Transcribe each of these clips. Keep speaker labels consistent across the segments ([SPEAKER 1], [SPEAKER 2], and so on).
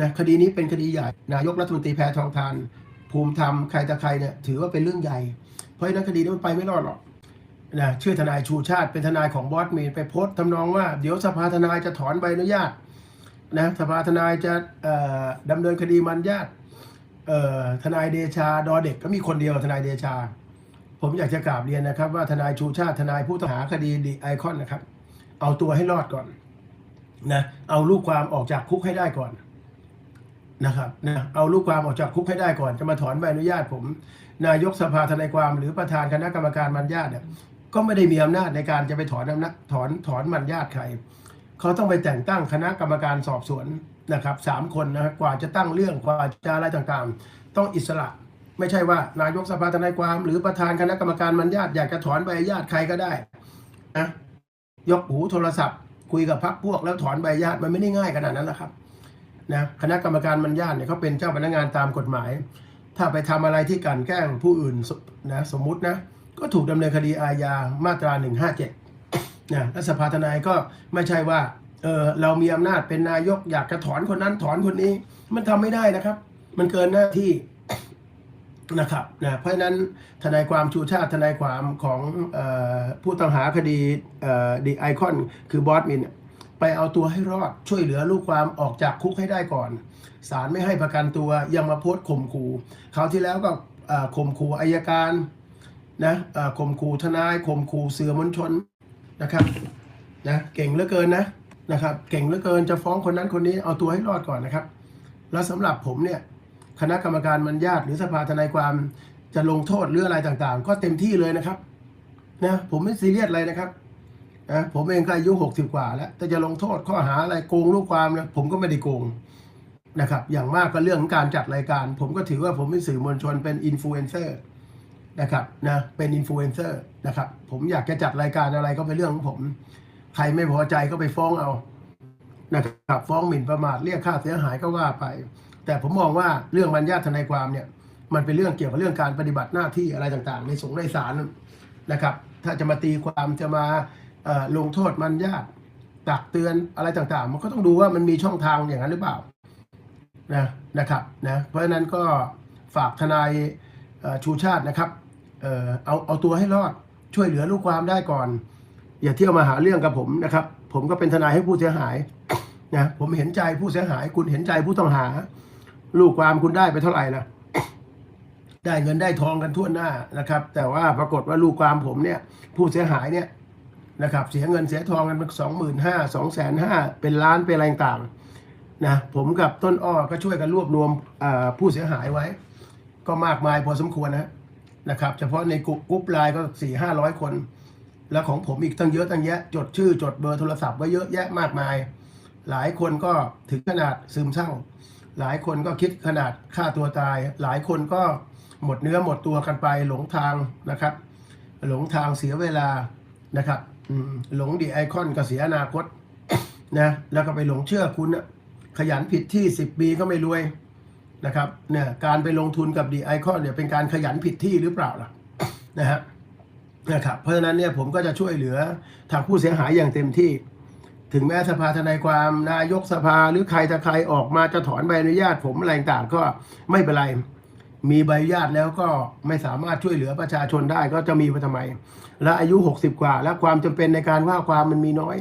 [SPEAKER 1] นะคดีนี้เป็นคดีใหญ่ นายกรัฐมนตรีแพทองทาน ภูมิธรรมใครตะใครเนี่ยถือว่าเป็นเรื่องใหญ่ เพราะฉะนั้นคดีนี้มันไปไม่รอดหรอกนะชื่อทนายชูชาติเป็นทนายของบอสเมนไปโพสต์ทำนองว่าเดี๋ยวสภาทนายจะถอนใบอนุญาตนะสภาทนายจะเอ่อดำเนินคดีมันญาติเออทนายเดชาดอเด็กก็มีคนเดียวทนายเดชา ผมอยากจะกราบเรียนนะครับ ว่าทนายชูชาติทนายผู้ต้องหาคดีดีไอคอนนะครับ เอาตัวให้รอดก่อนนะเอาลูกความออกจากคุกให้ได้ก่อนนะครับนะเอาลูกความออกจากคุกให้ได้ก่อนจะมาถอนใบอนุญาตผม นายกสภาทนายความหรือประธานคณะกรรมการมันญาติเนี่ยก็ไม่ได้มีอำนาจในการจะไปถอนอำนาจถอนถอนมันญาติใครเขาต้องไปแต่งตั้งคณะกรรมการสอบสวนนะครับสามคนนะครับกว่าจะตั้งเรื่องกว่าจะอะไรต่างๆ ต้องอิสระ ไม่ใช่ว่านายกสภาทนายความ หรือประธานคณะกรรมการมันญาติอยากจะถอนใบอนุญาตใครก็ได้นะ ยกหูโทรศัพท์ คุยกับพรรคพวกแล้วถอนใบญาตมันไม่ได้ง่ายขนาดนั้นแหละครับนะคณะกรรมการมันญาติเนี่ยเขาเป็นเจ้าพนักงานตามกฎหมาย ถ้าไปทำอะไรที่กลันแกล้งผู้อื่นนะสมมุตินะก็ถูกดำเนินคดีอาญามาตรา 157นะและสภาทนายก็ไม่ใช่ว่าเออเรามีอำนาจเป็นนายกอยากจะถอนคนนั้นถอนคนนี้ มันทำไม่ได้นะครับ มันเกินหน้าที่ นะครับนะเพราะฉะนั้นทนายความชูชาติทนายความของออผู้ต้องหาคดีดีไอคอนคือบอสมินไปเอาตัวให้รอดช่วยเหลือลูกความออกจากคุกให้ได้ก่อนศาลไม่ให้ประกันตัวยังมาโพสต์ข่มขู่คราวที่แล้วก็ข่มขู่อายการนะข่มขู่ทนายข่มขู่เสือมวลชนนะครับนะเก่งเหลือเกินนะนะครับ เก่งเหลือเกินจะฟ้องคนนั้นคนนี้เอาตัวให้รอดก่อนนะครับ แล้วสำหรับผมเนี่ย คณะกรรมการมันญาติหรือสภาทนายความจะลงโทษหรืออะไรต่างๆ ก็เต็มที่เลยนะครับนะผมไม่ซีเรียสอะไรนะครับนะผมเองก็อายุหกสิบกว่าแล้วแต่จะลงโทษข้อหาอะไรโกงลูกความนะผมก็ไม่ได้โกงนะครับ อย่างมากก็เรื่องของการจัดรายการ ผมก็ถือว่าผมเป็นสื่อมวลชนเป็นอินฟลูเอนเซอร์นะครับนะเป็นอินฟลูเอนเซอร์นะครับผมอยากจะจัดรายการอะไรก็เป็นเรื่องของผม ใครไม่พอใจก็ไปฟ้องเอานะครับฟ้องหมิ่นประมาทเรียกค่าเสียหายก็ว่าไป แต่ผมมองว่าเรื่องบรรยาทนายความเนี่ยมันเป็นเรื่องเกี่ยวกับเรื่องการปฏิบัติหน้าที่อะไรต่างๆ ในสงฆ์ในศาลนะครับ ถ้าจะมาตีความจะมาลงโทษมันญาติตักเตือนอะไรต่างๆ มันก็ต้องดูว่ามันมีช่องทางอย่างนั้นหรือเปล่านะนะครับนะเพราะฉะนั้นก็ฝากทนายชูชาตินะครับเออเอาเอาตัวให้รอดช่วยเหลือลูกความได้ก่อน อย่าเที่ยวมาหาเรื่องกับผมนะครับ ผมก็เป็นทนายให้ผู้เสียหายนะผมเห็นใจผู้เสียหาย คุณเห็นใจผู้ต้องหา ลูกความคุณได้ไปเท่าไหร่นะได้เงินได้ทองกันทั่วหน้านะครับ แต่ว่าปรากฏว่าลูกความผมเนี่ย ผู้เสียหายเนี่ยนะครับ เสียเงินเสียทองกันสองหมื่นห้าสองแสนห้าเป็นล้านเป็นอะไรต่างๆนะผมกับต้นอ้อก็ช่วยกันรวบรวมผู้เสียหายไว้ ก็มากมายพอสมควรนะนะครับ เฉพาะในกลุ่มกรุ๊ปไลน์ก็สี่ห้าร้อยคน แล้วของผมอีกตั้งเยอะตั้งแยะ จดชื่อจดเบอร์โทรศัพท์ไว้เยอะแยะมากมาย หลายคนก็ถึงขนาดซึมเศร้า หลายคนก็คิดขนาดฆ่าตัวตาย หลายคนก็หมดเนื้อหมดตัวกันไปหลงทางนะครับ หลงทางเสียเวลานะครับหลงดีไอคอนก็เสียอนาคตนะแล้วก็ไปหลงเชื่อคุณนะขยันผิดที่สิบปีก็ไม่รวยนะครับเนี่ยการไปลงทุนกับดีไอคอนเนี่ยเป็นการขยันผิดที่หรือเปล่าล่ะนะฮะนะครับเพราะฉะนั้นเนี่ยผมก็จะช่วยเหลือทางผู้เสียหายอย่างเต็มที่ ถึงแม้สภาทนายความนายกสภาหรือใครถ้าใครออกมาจะถอนใบอนุญาตผมอะไรต่างก็ไม่เป็นไร มีใบอนุญาตแล้วก็ไม่สามารถช่วยเหลือประชาชนได้ก็จะมีไปทำไม และอายุ 60 กว่า และความจำเป็นในการว่าความมันมีน้อย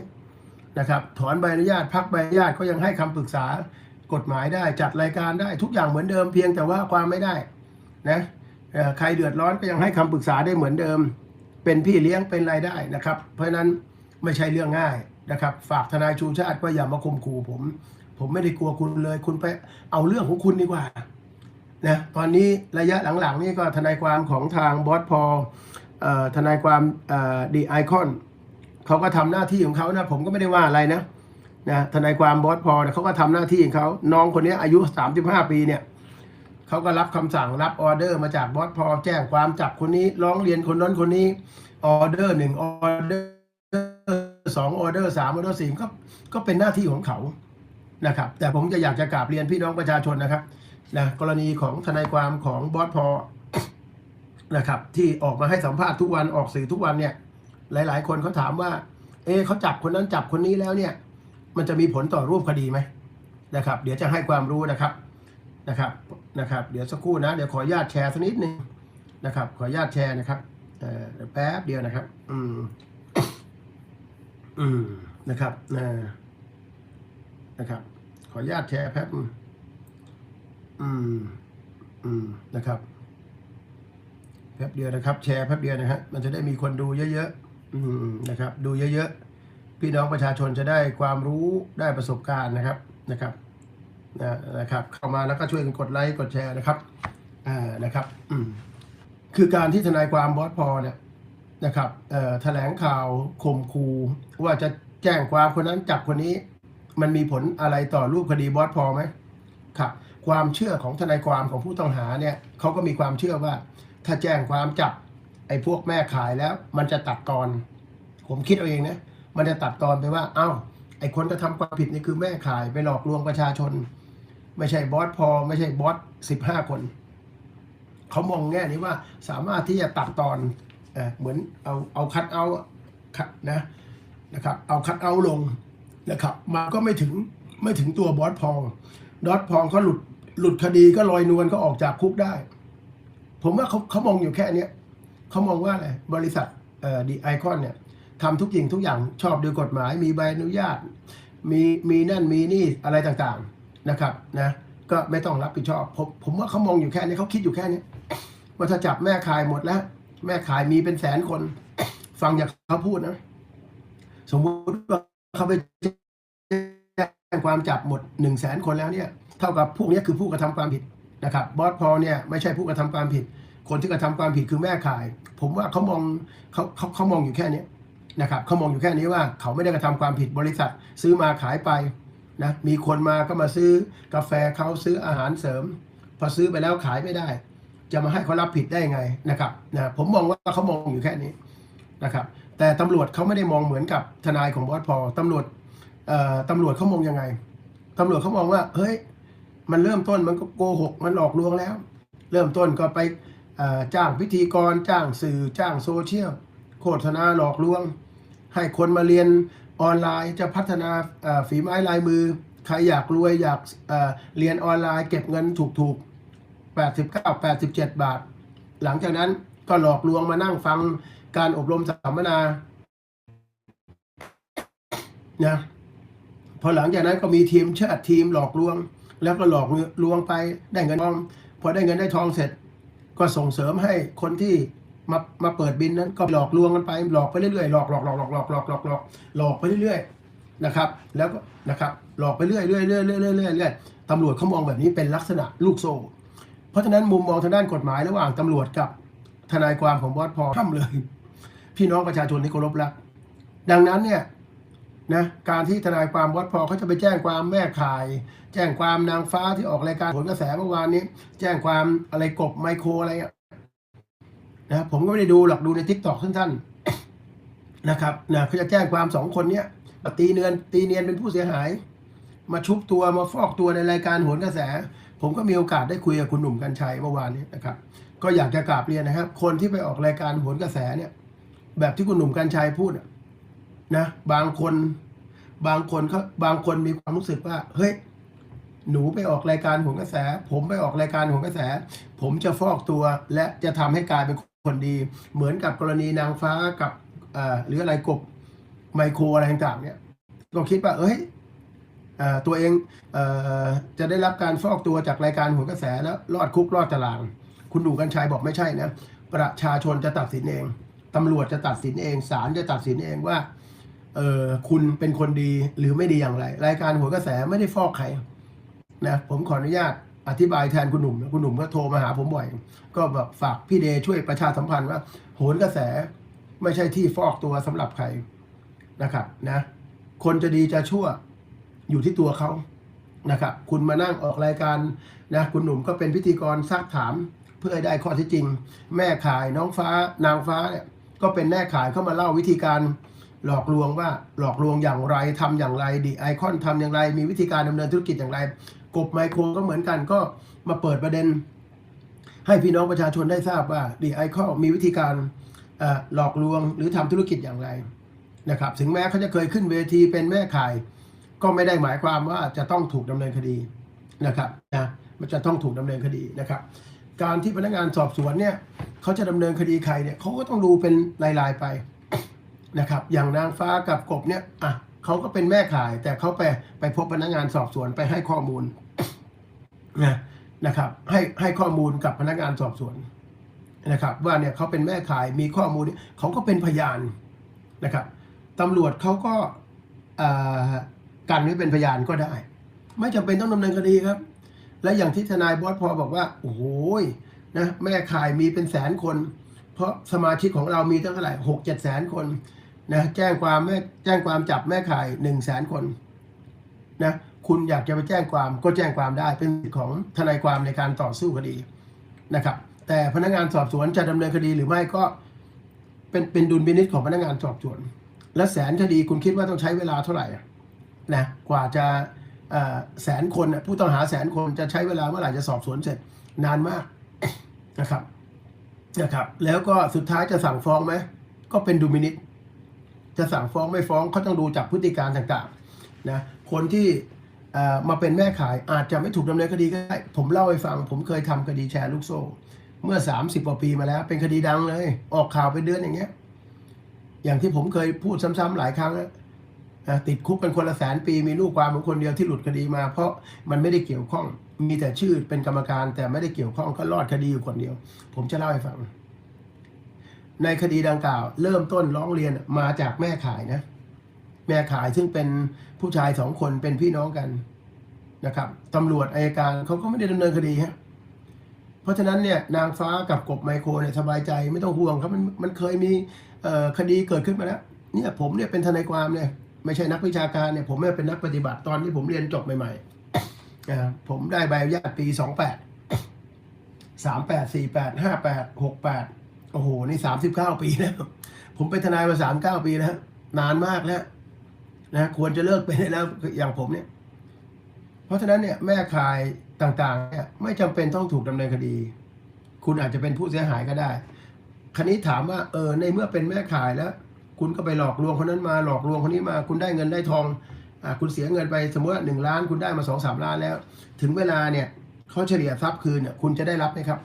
[SPEAKER 1] นะครับ ถอนใบอนุญาตพักใบอนุญาตก็ยังให้คำปรึกษากฎหมายได้จัดรายการได้ทุกอย่างเหมือนเดิมเพียงแต่ว่าความไม่ได้นะใครเดือดร้อนก็ยังให้คำปรึกษาได้เหมือนเดิม เป็นพี่เลี้ยงเป็นรายได้นะครับ เพราะฉะนั้นไม่ใช่เรื่องง่าย นะครับ ฝากทนายชูชาติก็อย่ามาข่มขู่ผม ผมไม่ได้กลัวคุณเลย คุณไปเอาเรื่องของคุณดีกว่านะตอนนี้ระยะหลังๆนี่ก็ทนายความของทางบอสพออทนายความดีไอคอนเขาก็ทำหน้าที่ของเขานะผมก็ไม่ได้ว่าอะไรนะนะทนายความบอสพอเนี่ยเขาก็ทำหน้าที่ของเขาน้องคนนี้อายุ 35 ปีเนี่ยเขาก็รับคำสั่งรับออเดอร์มาจากบอสพอแจ้งความจับคนนี้ร้องเรียนคนนั้นคนนี้ออเดอร์หนึ่งออเดอร์ สองออเดอร์สามออเดอร์สี่ก็ก็เป็นหน้าที่ของเขานะครับ แต่ผมจะอยากจะกราบเรียนพี่น้องประชาชนนะครับนะกรณีของทนายความของบอสพอนะครับ ที่ออกมาให้สัมภาษณ์ทุกวันออกสื่อทุกวันเนี่ย หลาย ๆ คนเขาถามว่า เอเขาจับคนนั้นจับคนนี้แล้วเนี่ย มันจะมีผลต่อรูปคดีไหมนะครับ เดี๋ยวจะให้ความรู้นะครับนะครับนะครับ เดี๋ยวสักครู่นะ เดี๋ยวขออนุญาตแชร์สักนิดนึงนะครับ ขออนุญาตแชร์นะครับเออแป๊บเดียวนะครับ อืม อืมนะครับนะนะครับ ขออนุญาตแชร์แป๊บอืม อืมนะครับแป๊บเดียวนะครับ แชร์แป๊บเดียวนะฮะมันจะได้มีคนดูเยอะๆอืมนะครับ ดูเยอะๆพี่น้องประชาชนจะได้ความรู้ได้ประสบการณ์นะครับนะครับนะนะครับ เข้ามาแล้วก็ช่วยกันกดไลค์กดแชร์นะครับอ่านะครับ อืมคือการที่ทนายความบอสพอเนี่ย นะครับแถลงข่าวข่มขู่ว่าจะแจ้งความคนนั้นจับคนนี้ มันมีผลอะไรต่อรูปคดีบอสพอไหมครับ ความเชื่อของทนายความของผู้ต้องหาเนี่ยเขาก็มีความเชื่อว่า ถ้าแจ้งความจับไอ้พวกแม่ขายแล้ว มันจะตัดตอน ผมคิดเอาเองนะมันจะตัดตอนไปว่า เอ้า ไอ้คนกระทำความผิดนี่คือแม่ขายไปหลอกลวงประชาชน ไม่ใช่บอสพอ ไม่ใช่บอสสิบห้าคนเขามองแง่นี้ว่าสามารถที่จะตัดตอน เอ่อเหมือนเอาเอาคัดเอาคัดนะนะครับเอาคัดเอาลงนะครับมันก็ไม่ถึงไม่ถึงตัวบอสพองดอสพองเขาหลุดหลุดคดีก็ลอยนวลก็ออกจากคุกได้ ผมว่าเขาเขามองอยู่แค่เนี้ยเขามองว่าอะไรบริษัทเอ่อดีไอคอนเนี่ยทำทุกสิ่งทุกอย่างชอบด้วยกฎหมายมีใบอนุญาต มีมีนั่นมีนี่อะไรต่างๆนะครับนะก็ไม่ต้องรับผิดชอบผมผมว่าเขามองอยู่แค่นี้เขาคิดอยู่แค่นี้ว่าถ้าจับแม่ขายหมดแล้ว แม่ขายมีเป็นแสนคน ฟังจากเขาพูดนะ สมมติว่าเขาไปแจ้งความจับหมดหนึ่งแสนคนแล้วเนี่ย เท่ากับพวกนี้คือผู้กระทำความผิดนะครับ บอสพอเนี่ยไม่ใช่ผู้กระทำความผิด คนที่กระทำความผิดคือแม่ขาย ผมว่าเขามองเขาเขาเขามองอยู่แค่นี้นะครับเขามองอยู่แค่นี้ว่าเขาไม่ได้กระทำความผิดบริษัท ซื้อมาขายไปนะมีคนมาก็มาซื้อกาแฟเขาซื้ออาหารเสริม พอซื้อไปแล้วขายไม่ได้ จะมาให้เขารับผิดได้ยังไงนะครับนะผมมองว่าเขามองอยู่แค่นี้นะครับ แต่ตำรวจเขาไม่ได้มองเหมือนกับทนายของบอสพอตำรวจเอ่อตำรวจเขามองยังไงตำรวจเขามองว่าเฮ้ยมันเริ่มต้นมันก็โกหกมันหลอกลวงแล้ว เริ่มต้นก็ไปจ้างพิธีกร จ้างสื่อจ้างโซเชียลโฆษณาหลอกลวง ให้คนมาเรียนออนไลน์จะพัฒนาฝีไม้ลายมือ ใครอยากรวยอยากเรียนออนไลน์ เก็บเงินถูก 89 87 บาท หลังจากนั้นก็หลอกลวงมานั่งฟังการอบรมสัมมนานะพอหลังจากนั้นก็มีทีมชาติทีมหลอกลวง แล้วก็หลอกลวงไปได้เงินทองพอได้เงินได้ทองเสร็จ ก็ส่งเสริมให้คนที่มามาเปิดบินนั้นก็หลอกลวงกันไป หลอกไปเรื่อยๆหลอกหลอกหลอกหลอกหลอกหลอกหลอกหลอกหลอกไปเรื่อยๆนะครับ แล้วก็นะครับหลอกไปเรื่อยๆเรื่อยๆเรื่อยๆเรื่อยๆเรื่อยๆตำรวจเขามองแบบนี้เป็นลักษณะลูกโซ่ เพราะฉะนั้นมุมมองทางด้านกฎหมายระหว่างตำรวจกับทนายความของบอสพอห้ามเลย พี่น้องประชาชนที่เคารพรักดังนั้นเนี่ยนะการที่ทนายความบอสพอเขาจะไปแจ้งความแม่ขาย แจ้งความนางฟ้าที่ออกรายการผลกระแสเมื่อวานนี้ แจ้งความอะไรกบไมโครอะไรอะนะผมก็ไม่ได้ดูหรอกดูในทิกตอกสั้นๆนะครับนะเขาจะแจ้งความสองคนเนี้ยมาตีเนียนตีเนียนเป็นผู้เสียหาย มาชุบตัวมาฟอกตัวในรายการโหนกระแส ผมก็มีโอกาสได้คุยกับคุณหนุ่มกัญชัยเมื่อวานนี้นะครับ ก็อยากจะกราบเรียนนะครับ คนที่ไปออกรายการโหนกระแสเนี่ย แบบที่คุณหนุ่มกัญชัยพูดนะ บางคน บางคนเขาบางคนมีความรู้สึกว่า เฮ้ย หนูไปออกรายการโหนกระแส ผมไปออกรายการโหนกระแส ผมจะฟอกตัวและจะทำให้กลายเป็นคนดี เหมือนกับกรณีนางฟ้ากับอ่อหรืออะไรกบไมโครอะไรต่างๆเนี่ย ก็คิดว่า เอ้ย ตัวเองเอจะได้รับการฟอกตัวจากรายการโหนกระแสแล้วรอดคุกรอดตาราง คุณดูกัญชัยบอกไม่ใช่นะประชาชนจะตัดสินเองตำรวจจะตัดสินเองศาลจะตัดสินเองว่าเออคุณเป็นคนดีหรือไม่ดีอย่างไร รายการหัวกระแสไม่ได้ฟอกใครนะผมขออนุญาตอธิบายแทนคุณหนุ่มนะคุณหนุ่มก็โทรมาหาผมบ่อย ก็แบบฝากพี่เดช่วยประชาสัมพันธ์ว่าโหนกระแสไม่ใช่ที่ฟอกตัวสำหรับใครนะครับนะ คนจะดีจะชั่ว อยู่ที่ตัวเขานะครับ คุณมานั่งออกรายการนะคุณหนุ่มก็เป็นพิธีกรซักถามเพื่อให้ได้ข้อเที่จริง แม่ขายน้องฟ้านางฟ้าเนี่ยก็เป็นแม่ขายเข้ามาเล่าวิธีการหลอกลวงว่าหลอกลวงอย่างไรทำอย่างไรดีไอคอนทำอย่างไร มีวิธีการดำเนินธุรกิจอย่างไร กบไมโครก็เหมือนกันก็มาเปิดประเด็น ให้พี่น้องประชาชนได้ทราบว่าดีไอคอนมีวิธีการหลอกลวงหรือทำธุรกิจอย่างไรนะครับ ถึงแม้เขาจะเคยขึ้นเวทีเป็นแม่ข่าย ก็ไม่ได้หมายความว่าจะต้องถูกดำเนินคดีนะครับนะมันจะต้องถูกดำเนินคดีนะครับ การที่พนักงานสอบสวนเนี่ยเขาจะดำเนินคดีใครเนี่ยเขาก็ต้องดูเป็นรายๆไปนะครับ อย่างนางฟ้ากับกบเนี่ยอะเขาก็เป็นแม่ขาย แต่เขาไปไปพบพนักงานสอบสวนไปให้ข้อมูลนะนะครับให้ให้ข้อมูลกับพนักงานสอบสวนนะครับ ว่าเนี่ยเขาเป็นแม่ขายมีข้อมูลเขาก็เป็นพยานนะครับตำรวจเขาก็อ่อ กันไว้เป็นพยานก็ได้ ไม่จำเป็นต้องดำเนินคดีครับ และอย่างที่ทนายบอสพอบอกว่า โอ้โหนะแม่ข่ายมีเป็นแสนคน เพราะสมาชิกของเรามีตั้งเท่าไหร่หกเจ็ดแสนคนนะแจ้งความแม่แจ้งความจับแม่ข่ายหนึ่งแสนคนนะคุณอยากจะไปแจ้งความก็แจ้งความได้เป็นสิทธิของทนายความในการต่อสู้คดีนะครับ แต่พนักงานสอบสวนจะดำเนินคดีหรือไม่ก็เป็นเป็นดุลพินิจของพนักงานสอบสวน และแสนคดีคุณคิดว่าต้องใช้เวลาเท่าไหร่ นะกว่าจะแสนคนผู้ต้องหาแสนคนจะใช้เวลาเมื่อไหร่จะสอบสวนเสร็จนานมากนะครับนะครับ แล้วก็สุดท้ายจะสั่งฟ้องไหมก็เป็นดูมินิตจะสั่งฟ้องไม่ฟ้องเขาต้องดูจากพฤติการต่างๆนะคนที่มาเป็นแม่ขายอาจจะไม่ถูกดำเนินคดีก็ได้ ผมเล่าให้ฟัง ผมเคยทำคดีแชร์ลูกโซ่ เมื่อ 30กว่าปีมาแล้ว เป็นคดีดังเลย ออกข่าวเป็นเดือนอย่างเงี้ย อย่างที่ผมเคยพูดซ้ำๆหลายครั้งแล้ว ติดคุกกันคนละแสนปี มีลูกความของคนเดียวที่หลุดคดีมา เพราะมันไม่ได้เกี่ยวข้อง มีแต่ชื่อเป็นกรรมการแต่ไม่ได้เกี่ยวข้องก็รอดคดีอยู่คนเดียว ผมจะเล่าให้ฟัง ในคดีดังกล่าว เริ่มต้นร้องเรียนมาจากแม่ขายนะ แม่ขายซึ่งเป็นผู้ชายสองคนเป็นพี่น้องกันนะครับตำรวจอายการเขาก็ไม่ได้ดำเนินคดีฮะเพราะฉะนั้นเนี่ยนางฟ้ากับกบไมโครเนี่ยสบายใจไม่ต้องห่วงครับมันมันเคยมีคดีเกิดขึ้นมาแล้วเนี่ยผมเนี่ยเป็นทนายความเนี่ย ไม่ใช่นักวิชาการเนี่ยผมเนี่เป็นนักปฏิบัติตอนที่ผมเรียนจบใหม่ๆอ่าผมได้ใบอนุญาตปีสองแปดสามแปดสี่แปดห้าแปดหกแปดโอ้โหนี่สามสิบเก้าปีแล้วผมเป็นทนายมาสามเก้าปีแล้วนานมากแล้วนะควรจะเลิกไปได้แล้วอย่างผมเนี่ย เพราะฉะนั้นเนี่ยแม่ขายต่างๆเนี่ยไม่จำเป็นต้องถูกดำเนินคดี คุณอาจจะเป็นผู้เสียหายก็ได้คันนี้ถามว่าเออในเมื่อเป็นแม่ขายแล้ว คุณก็ไปหลอกลวงคนนั้นมาหลอกลวงคนนี้มา คุณได้เงินได้ทองอ่าคุณเสียเงินไปสมมติว่าหนึ่งล้าน คุณได้มาสองสามล้านแล้ว ถึงเวลาเนี่ยเขาเฉลี่ยทรัพย์คืนเนี่ยคุณจะได้รับไหมครับ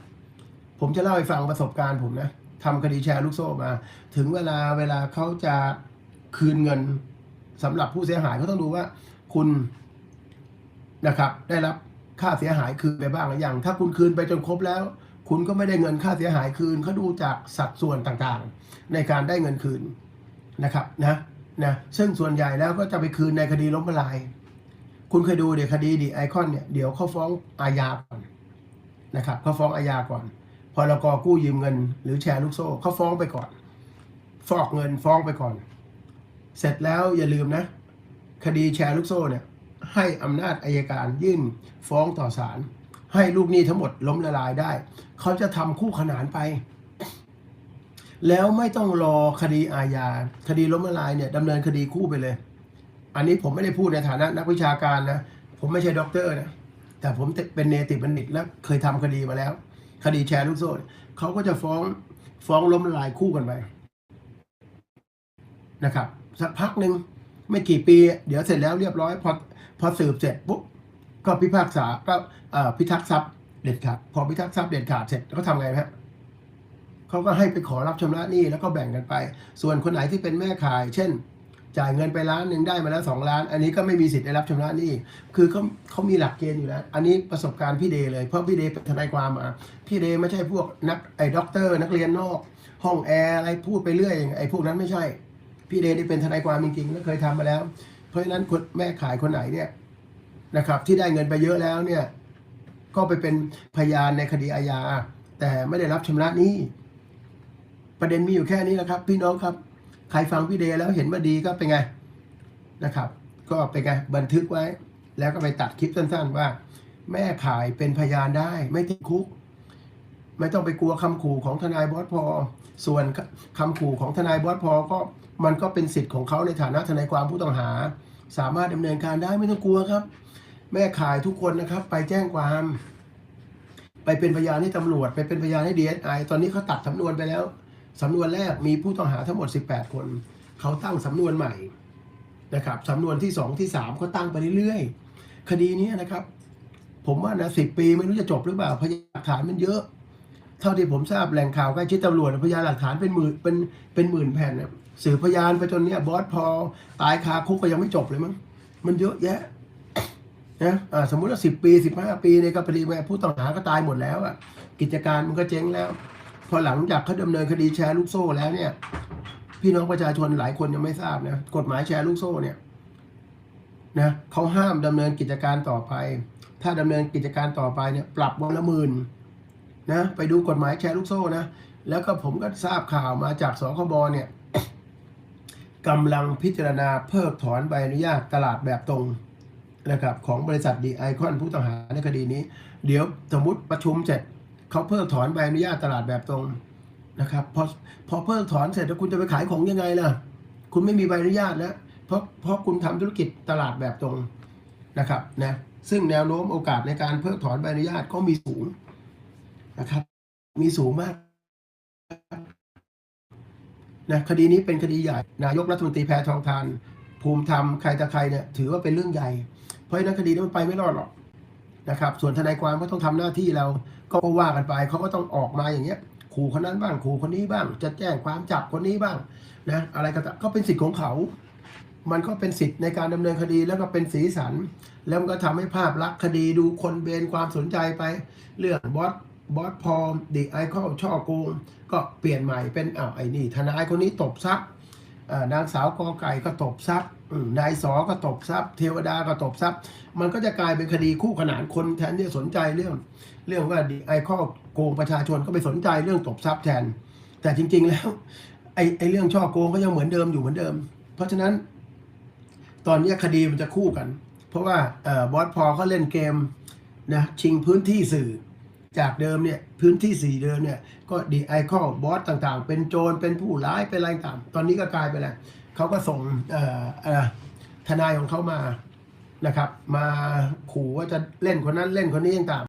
[SPEAKER 1] ผมจะเล่าให้ฟังประสบการณ์ผมนะทำคดีแชร์ลูกโซ่มา ถึงเวลาเวลาเขาจะคืนเงินสำหรับผู้เสียหายเขาต้องดูว่าคุณนะครับ ได้รับค่าเสียหายคืนไปบ้างหรือยังถ้าคุณคืนไปจนครบแล้ว คุณก็ไม่ได้เงินค่าเสียหายคืนเขาดูจากสัดส่วนต่างๆ ในการได้เงินคืน นะครับนะนะซึ่งส่วนใหญ่แล้วก็จะไปคืนในคดีล้มละลาย คุณเคยดูเดี๋ยวคดีดีไอคอนเนี่ยเดี๋ยวเขาฟ้องอาญาก่อนนะครับเขาฟ้องอาญาก่อน พอเรากอกู้ยืมเงิน หรือแชร์ลูกโซ่เขาฟ้องไปก่อน ฟอกเงินฟ้องไปก่อน เสร็จแล้วอย่าลืมนะ คดีแชร์ลูกโซ่เนี่ยให้อำนาจอายการยื่นฟ้องต่อศาลให้ลูกหนี้ทั้งหมดล้มละลายได้ เขาจะทำคู่ขนานไป แล้วไม่ต้องรอคดีอาญาคดีล้มละลายเนี่ยดำเนินคดีคู่ไปเลย อันนี้ผมไม่ได้พูดในฐานะนักวิชาการนะ ผมไม่ใช่ด็อกเตอร์นะ แต่ผมเป็นเนติบัณฑิตและเคยทำคดีมาแล้ว คดีแชร์ลูกโซ่เขาก็จะฟ้องฟ้องล้มละลายคู่กันไปนะครับสักพักหนึ่งไม่กี่ปี เดี๋ยวเสร็จแล้วเรียบร้อยพอพอสืบเสร็จปุ๊บก็พิพากษาก็พิทักษ์ทรัพย์เด็ดขาดพอพิทักษ์ทรัพย์เด็ดขาดเสร็จเขาทำไงฮะ เขาก็ให้ไปขอรับชำระหนี้แล้วก็แบ่งกันไป ส่วนคนไหนที่เป็นแม่ขาย เช่น จ่ายเงินไปล้านหนึ่งได้มาแล้วสองล้าน อันนี้ก็ไม่มีสิทธิ์ได้รับชำระหนี้คือเขาเขามีหลักเกณฑ์อยู่แล้ว อันนี้ประสบการณ์พี่เดย์เลย เพราะพี่เดย์เป็นทนายความมาพี่เดย์ไม่ใช่พวกนักไอ้ด็อกเตอร์นักเรียนนอก ห้องแอร์อะไรพูดไปเรื่อยไอ้พวกนั้นไม่ใช่ พี่เดย์นี่เป็นทนายความจริงๆแล้วเคยทำมาแล้ว เพราะฉะนั้นคนแม่ขายคนไหนเนี่ยนะครับที่ได้เงินไปเยอะแล้วเนี่ยก็ไปเป็นพยานในคดีอาญาแต่ไม่ได้รับชำระหนี้ ประเด็นมีอยู่แค่นี้นะครับ พี่น้องครับ ใครฟังพี่เดย์แล้วเห็นว่าดีก็เป็นไงนะครับ ก็เป็นไงบันทึกไว้ แล้วก็ไปตัดคลิปสั้นๆว่า แม่ขายเป็นพยานได้ ไม่ติดคุก ไม่ต้องไปกลัวคำขู่ของทนายบอสพอ ส่วนคำขู่ของทนายบอสพอก็มันก็เป็นสิทธิ์ของเขาในฐานะทนายความผู้ต้องหา สามารถดำเนินการได้ไม่ต้องกลัวครับ แม่ขายทุกคนนะครับ ไปแจ้งความไปเป็นพยานให้ตำรวจ ไปเป็นพยานให้ดีเอสไอตอนนี้เขาตัดสำนวนไปแล้ว สำนวนแรกมีผู้ต้องหาทั้งหมด 18 คน เขาตั้งสำนวนใหม่นะครับสำนวนที่สองที่สามเขาตั้งไปเรื่อยๆ คดีนี้นะครับ ผมว่านะสิบปีไม่รู้จะจบหรือเปล่าพยานหลักฐานมันเยอะ เท่าที่ผมทราบแหล่งข่าวใกล้ชิดตำรวจพยานหลักฐานเป็นหมื่นเป็นเป็นหมื่นแผ่นนะสืบพยานไปจนเนี้ยบอสพอตายคาคุกก็ยังไม่จบเลยมั้งมันเยอะแยะนะอ่าสมมุติว่าสิบปีสิบห้าปีในคดีแม่ผู้ต้องหาก็ตายหมดแล้วอะกิจการมันก็เจ๊งแล้ว อหลังจากเขาดำเนินคดีแชร์ลูกโซ่แล้วเนี่ย พี่น้องประชาชนหลายคนยังไม่ทราบนะกฎหมายแชร์ลูกโซ่เนี่ยนะเขาห้ามดำเนินกิจการต่อไป ถ้าดำเนินกิจการต่อไปเนี่ย ปรับวันละหมื่นนะไปดูกฎหมายแชร์ลูกโซ่นะแล้วก็ผมก็ทราบข่าวมาจากสคบเนี่ยกำลังพิจารณาเพิกถอนใบอนุญาตตลาดแบบตรงนะครับของบริษัทดีไอคอนผู้ต้องหาในคดีนี้ เดี๋ยวสมมติประชุมเสร็จ เขาเพิกถอนใบอนุญาตตลาดแบบตรงนะครับพอพอเพิกถอนเสร็จแล้วคุณจะไปขายของยังไงล่ะ คุณไม่มีใบอนุญาตแล้วเพราะเพราะคุณทำธุรกิจตลาดแบบตรงนะครับนะซึ่งแนวโน้มโอกาสในการเพิกถอนใบอนุญาตก็มีสูงนะครับ มีสูงมากนะคดีนี้เป็นคดีใหญ่ นายกรัฐมนตรีแพทองทาน ภูมิธรรมใครตะใครเนี่ยถือว่าเป็นเรื่องใหญ่ เพราะฉะนั้นคดีนี้มันไปไม่รอดหรอก นะครับ ส่วนทนายความก็ต้องทำหน้าที่เราก็ว่ากันไปเขาก็ต้องออกมาอย่างเงี้ยขู่คนนั้นบ้างขู่คนนี้บ้าง จะแจ้งความจับคนนี้บ้างนะอะไรก็ก็เป็นสิทธิ์ของเขา มันก็เป็นสิทธิ์ในการดำเนินคดีแล้วก็เป็นสีสัน แล้วมันก็ทำให้ภาพลักษณ์คดีดูคนเบนความสนใจไป เรื่องบอสบอสพอมดีไอคอลช่อโกงก็เปลี่ยนใหม่เป็นอ้าวไอ้นี่ทนายคนนี้ตบทรัพย์อ่านางสาวกอไก่ก็ตบทรัพย์อืม นายสอก็ตบทรัพย์ เทวดาก็ตบทรัพย์ มันก็จะกลายเป็นคดีคู่ขนานคนแทนที่จะสนใจเรื่อง เรื่องว่าดีไอคอโกงประชาชนก็ไปสนใจเรื่องตบทรัพย์แทน แต่จริง ๆ แล้วไอ้ไอ้เรื่องช่อโกงก็ยังเหมือนเดิมอยู่เหมือนเดิม เพราะฉะนั้น ตอนนี้คดีมันจะคู่กัน เพราะว่าบอสพอเขาเล่นเกมนะชิงพื้นที่สื่อจากเดิมเนี่ยพื้นที่สี่เดิมเนี่ยก็ดีไอคอบอสต่างๆ เป็นโจรเป็นผู้ร้ายเป็นอะไรต่างตอนนี้ก็กลายไปแล้ว เขาก็ส่งทนายของเขามานะครับ มาขู่ว่าจะเล่นคนนั้นเล่นคนนี้ต่าง